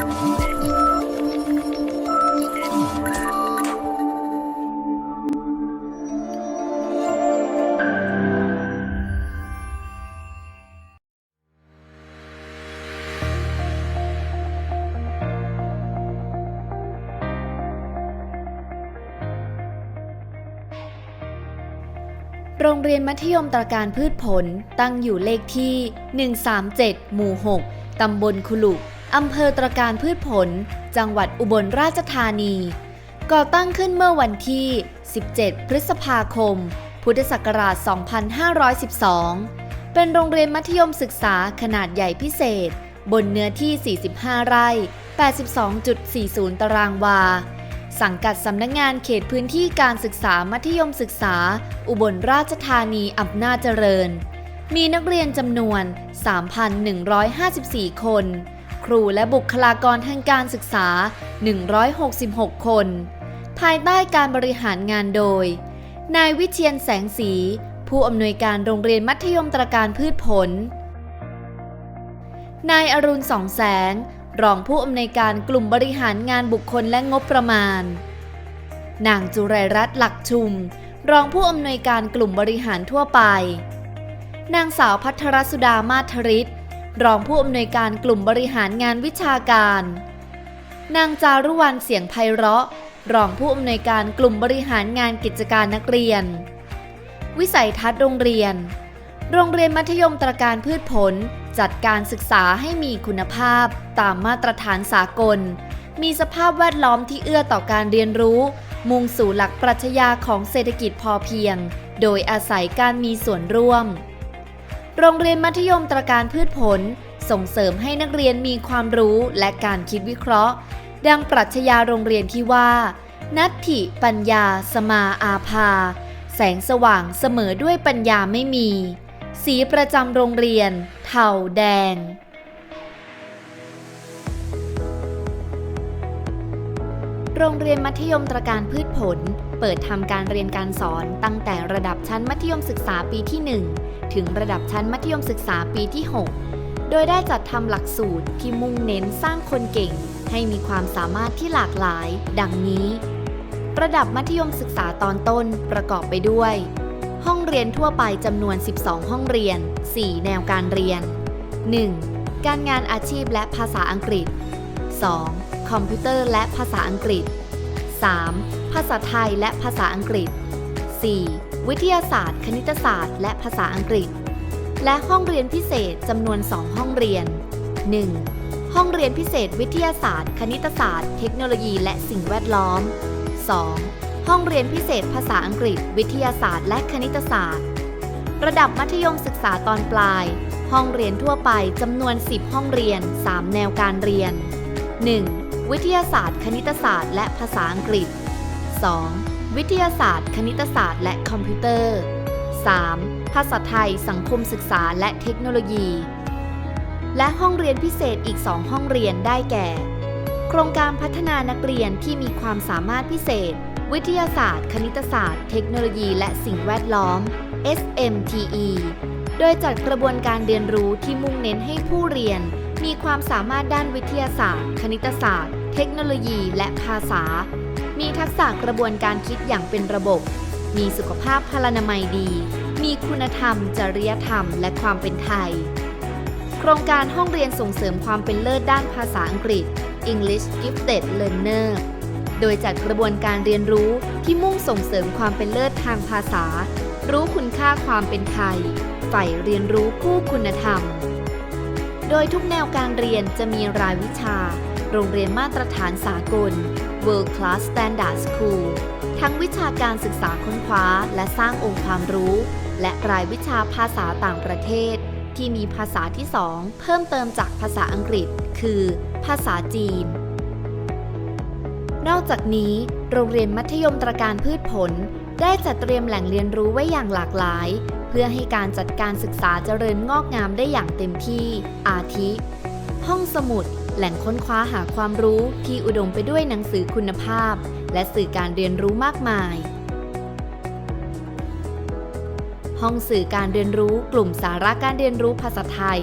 โรงเรียนมัธยมตรการพืชผลตั้งอยู่เลขที่ 137 หมู่ 6 ตำบลคุลุ อำเภอตรการพืชผล จังหวัดอุบลราชธานี ก่อตั้งขึ้นเมื่อวันที่ 17 พฤษภาคม พุทธศักราช 2512 เป็นโรงเรียนมัธยมศึกษาขนาดใหญ่พิเศษ บนเนื้อที่ 45 ไร่ 82.40 ตารางวา สังกัดสำนักงงานเขตพื้นที่การศึกษามัธยมศึกษา อุบลราชธานีอำนาจเจริญ มีนักเรียนจำนวน 3,154 คน ครูและบุคลากรทางการศึกษา 166 คน ภายใต้การบริหารงานโดย นายวิเชียนแสงสี ผู้อำนวยการโรงเรียนมัธยมตรการพืชผล นายอรุณสองแสง รองผู้อำนวยการกลุ่มบริหารงานบุคคลและงบประมาณ นางจุไรรัตน์หลักชุม รองผู้อำนวยการกลุ่มบริหารทั่วไป นางสาวพัทรสุดามาทริศ รองผู้อำนวยการกลุ่มบริหารงานวิชาการ นางจารุวรรณเสียงไพเราะ รองผู้อำนวยการกลุ่มบริหารงานกิจการนักเรียน วิสัยทัศน์โรงเรียน โรงเรียนมัธยมตรการพืชผล จัดการศึกษาให้มีคุณภาพตามมาตรฐานสากล มีสภาพแวดล้อมที่เอื้อต่อการเรียนรู้ มุ่งสู่หลักปรัชญาของเศรษฐกิจพอเพียง โดยอาศัยการมีส่วนร่วม โรงเรียนมัธยมตรการพืชผล ส่งเสริมให้นักเรียนมีความรู้และการคิดวิเคราะห์ ดังปรัชญาโรงเรียนที่ว่า นัตถิปัญญา สมาอาภา แสงสว่างเสมอด้วยปัญญาไม่มี สีประจำโรงเรียน เทาแดง โรงเรียนมัธยมตรการพืชผล เปิดทำการเรียนการสอนตั้งแต่ระดับชั้นมัธยมศึกษาปีที่ 1 ถึงระดับชั้นมัธยมศึกษาปีที่ 6 โดยได้จัดทำหลักสูตรที่มุ่งเน้นสร้างคนเก่ง ให้มีความสามารถที่หลากหลาย ดังนี้ ระดับมัธยมศึกษาตอนต้นประกอบไปด้วย ห้องเรียนทั่วไปจำนวน 12 ห้องเรียน 4 แนวการเรียน 1. การงานอาชีพและภาษาอังกฤษ 2. คอมพิวเตอร์และภาษาอังกฤษ 3. ภาษาไทยและภาษาอังกฤษ 4. วิทยาศาสตร์ คณิตศาสตร์ และภาษาอังกฤษ และห้องเรียนพิเศษจำนวน 2 ห้องเรียน 1. ห้องเรียนพิเศษ วิทยาศาสตร์ คณิตศาสตร์ เทคโนโลยี และสิ่งแวดล้อม 2. ห้องเรียนพิเศษภาษาอังกฤษ วิทยาศาสตร์ และคณิตศาสตร์ ระดับมัธยมศึกษาตอนปลาย ห้องเรียนทั่วไปจำนวน 10 ห้องเรียน 3 แนวการเรียน 1. วิทยาศาสตร์ คณิตศาสตร์ และภาษาอังกฤษ 2. วิทยาศาสตร์ คณิตศาสตร์ และคอมพิวเตอร์ 3. ภาษาไทย สังคมศึกษาและเทคโนโลยี และห้องเรียนพิเศษอีก 2 ห้องเรียนได้แก่ โครงการพัฒนานักเรียนที่มีความสามารถพิเศษ วิทยาศาสตร์ คณิตศาสตร์ เทคโนโลยี และสิ่งแวดล้อม SMTE โดยจัดกระบวนการเรียนรู้ที่มุ่งเน้นให้ผู้เรียน มีความสามารถด้านวิทยาศาสตร์ คณิตศาสตร์ เทคโนโลยีและภาษา มีทักษะกระบวนการคิดอย่างเป็นระบบ มีสุขภาพพลานามัยดี มีคุณธรรม จริยธรรม และความเป็นไทย โครงการห้องเรียนส่งเสริมความเป็นเลิศด้านภาษาอังกฤษ English Gifted Learner โดยจัดกระบวนการเรียนรู้ที่มุ่งส่งเสริมความเป็นเลิศทางภาษา รู้คุณค่าความเป็นไทยใฝ่เรียนรู้คู่คุณธรรม โดยทุกแนวการเรียนจะมีรายวิชา โรงเรียนมาตรฐานสากล World Class Standard School ทั้งวิชาการศึกษาค้นคว้า และสร้างองค์ความรู้ และรายวิชาภาษาต่างประเทศ ที่มีภาษาที่ 2 เพิ่มเติมจากภาษาอังกฤษ คือ ภาษาจีน นอกจากนี้ โรงเรียนมัธยมตรการพืชผล ได้จัดเตรียมแหล่งเรียนรู้ไว้อย่างหลากหลาย เพื่อให้การจัดการศึกษาเจริญงอกงามได้อย่างเต็มที่ อาทิ ห้องสมุด แหล่งค้นคว้าหาความรู้ที่อุดมไปด้วยหนังสือคุณภาพ และสื่อการเรียนรู้มากมาย ห้องสื่อการเรียนรู้กลุ่มสาระการเรียนรู้ภาษาไทย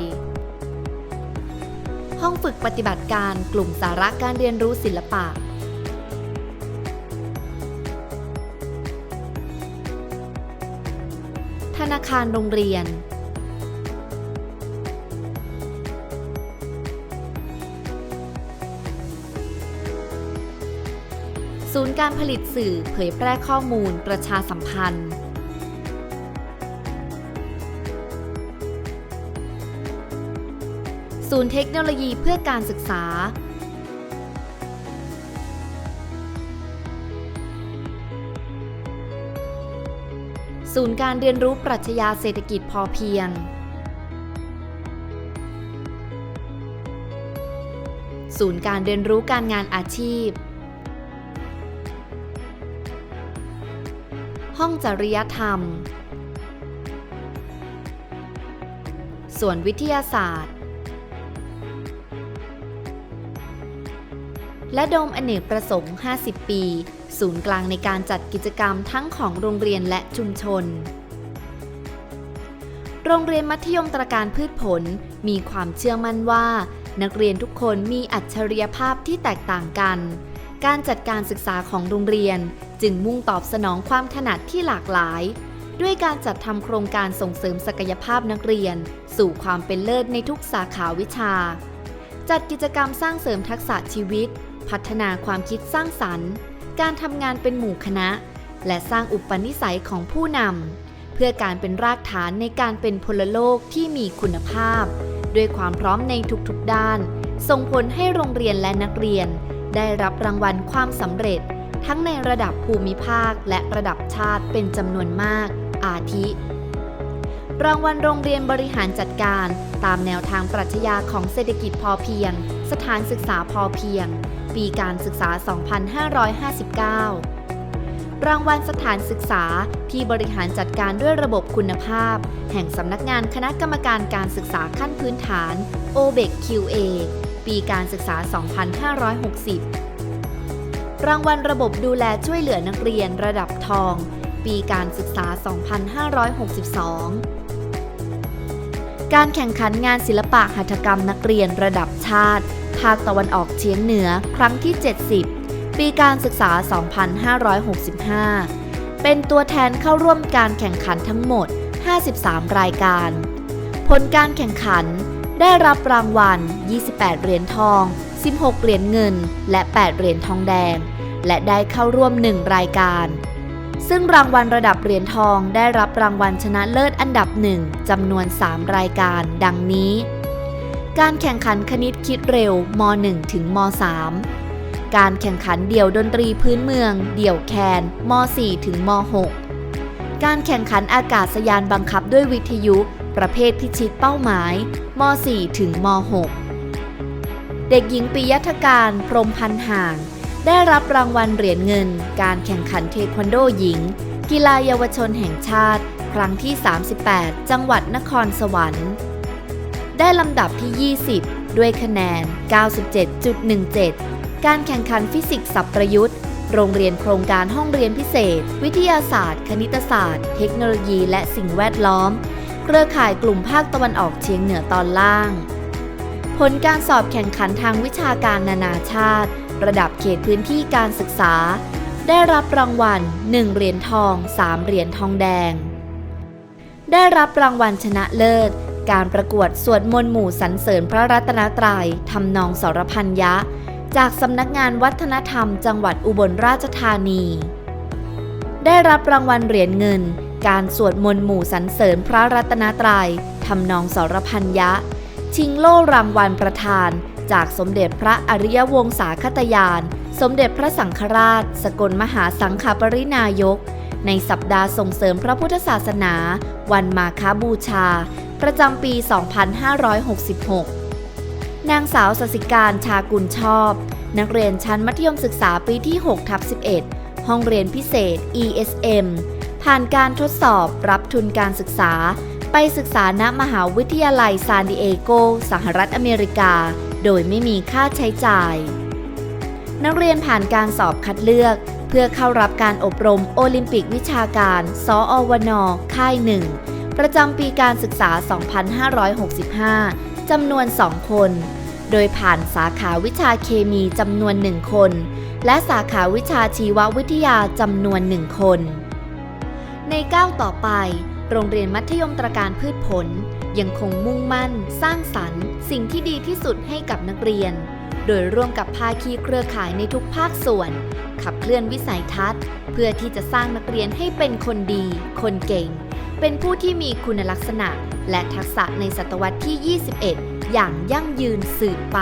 ห้องฝึกปฏิบัติการกลุ่มสาระการเรียนรู้ศิลปะ ธนาคารโรงเรียน ศูนย์การผลิตสื่อเผยแพร่ข้อมูลประชาสัมพันธ์ ศูนย์เทคโนโลยีเพื่อการศึกษา ศูนย์การเรียนรู้ปรัชญาเศรษฐกิจพอเพียง ศูนย์การเรียนรู้การงานอาชีพ ห้องจริยธรรม ส่วนวิทยาศาสตร์ และโดมอเนกประสงค์ 50 ปี ศูนย์กลางในการจัดกิจกรรมทั้งของโรงเรียนและชุมชน โรงเรียนมัธยมตรการพืชผลมีความเชื่อมั่นว่า นักเรียนทุกคนมีอัจฉริยภาพที่แตกต่างกัน การจัดการศึกษาของโรงเรียน จึงมุ่งตอบสนองความถนัดที่หลากหลาย ด้วยการจัดทำโครงการส่งเสริมศักยภาพนักเรียน สู่ความเป็นเลิศในทุกสาขาวิชา จัดกิจกรรมสร้างเสริมทักษะชีวิต พัฒนาความคิดสร้างสรรค์ การทำงานเป็นหมู่คณะ และสร้างอุปนิสัยของผู้นำเพื่อการเป็นรากฐานในการเป็นพลโลกที่มีคุณภาพ ด้วยความพร้อมในทุกๆด้าน ส่งผลให้โรงเรียนและนักเรียน ได้รับรางวัลความสำเร็จ ทั้งในระดับภูมิภาคและระดับชาติเป็นจำนวนมาก อาทิ รางวัลโรงเรียนบริหารจัดการ ตามแนวทางปรัชญาของเศรษฐกิจพอเพียง สถานศึกษาพอเพียง ปีการศึกษา 2559รางวัลสถานศึกษาที่บริหารจัดการด้วยระบบคุณภาพ แห่งสำนักงานคณะกรรมการการศึกษาขั้นพื้นฐาน o b e c QA ปีการศึกษา 2560 รางวัลระบบดูแลช่วยเหลือนักเรียนระดับทอง ปีการศึกษา 2562 การแข่งขันงานศิลปะหัตถกรรมนักเรียนระดับชาติ ภาคตะวันออกเฉียงเหนือ ครั้งที่ 70 ปีการศึกษา 2565 เป็นตัวแทนเข้าร่วมการแข่งขันทั้งหมด 53 รายการ ผลการแข่งขัน ได้รับรางวัล 28 เหรียญทอง 16 เหรียญเงิน และ 8 เหรียญทองแดง และได้เข้าร่วม 1 รายการ ซึ่งรางวัลระดับเหรียญทองได้รับรางวัลชนะเลิศอันดับหนึ่งจำนวน 3 รายการ ดังนี้ การแข่งขันคณิตคิดเร็วม .1 ถึงม .3 การแข่งขันเดี่ยวดนตรีพื้นเมือง เดี่ยวแคนม .4 ถึงม .6 การแข่งขันอากาศยานบังคับด้วยวิทยุ ประเภทพิชิตเป้าหมายม .4 ถึงม .6 เด็กหญิงปิยธการ พรมพันห่าง ได้รับรางวัลเหรียญเงิน การแข่งขันเทควันโดหญิง กีฬาเยาวชนแห่งชาติ ครั้งที่ 38 จังหวัดนครสวรรค์ ได้ลำดับที่ 20 ด้วยคะแนน 97.17 การแข่งขันฟิสิกส์สับประยุทธ์โรงเรียนโครงการห้องเรียนพิเศษ วิทยาศาสตร์ คณิตศาสตร์ เทคโนโลยี และสิ่งแวดล้อม เครือข่ายกลุ่มภาคตะวันออกเฉียงเหนือตอนล่าง ผลการสอบแข่งขันทางวิชาการนานาชาติ ระดับเขตพื้นที่การศึกษา ได้รับรางวัล 1 เหรียญทอง 3 เหรียญทองแดง ได้รับรางวัลชนะเลิศ การประกวดสวดมนต์หมู่สรรเสริญพระรัตนตรัยทำนองสรพันยะ จากสำนักงานวัฒนธรรม จังหวัดอุบลราชธานี ได้รับรางวัลเหรียญเงิน การสวดมนต์หมู่สรรเสริญพระรัตนตรัยทำนองสรพันยะ ชิงโล่รางวัลประธาน จากสมเด็จพระอริยวงศาคตยาน สมเด็จพระสังฆราช สกลมหาสังฆปรินายก ในสัปดาห์ส่งเสริมพระพุทธศาสนา วันมาคาบูชา ประจำปี 2566 นางสาวสสิการชากุลชอบ นักเรียนชั้นมัธยมศึกษาปีที่6ทับ11 ห้องเรียนพิเศษ ESM ผ่านการทดสอบรับทุนการศึกษา ไปศึกษาณมหาวิทยาลัยซานดิเอโก สหรัฐอเมริกา โดยไม่มีค่าใช้จ่าย นักเรียนผ่านการสอบคัดเลือก เพื่อเข้ารับการอบรมโอลิมปิกวิชาการ สออวนค่ายหนึ่งประจำปีการศึกษา 2565 จำนวน 2 คน โดยผ่านสาขาวิชาเคมีจำนวนหนึ่งคน และสาขาวิชาชีววิทยาจำนวนหนึ่งคน ในก้าวต่อไป โรงเรียนมัธยมตรการพืชผล ยังคงมุ่งมั่น สร้างสรรค์ สิ่งที่ดีที่สุดให้กับนักเรียน โดยร่วมกับภาคีเครือข่ายในทุกภาคส่วน ขับเคลื่อนวิสัยทัศน์ เพื่อที่จะสร้างนักเรียนให้เป็นคนดี คนเก่ง เป็นผู้ที่มีคุณลักษณะ และทักษะในศตวรรษที่ 21 อย่างยั่งยืนสืบไป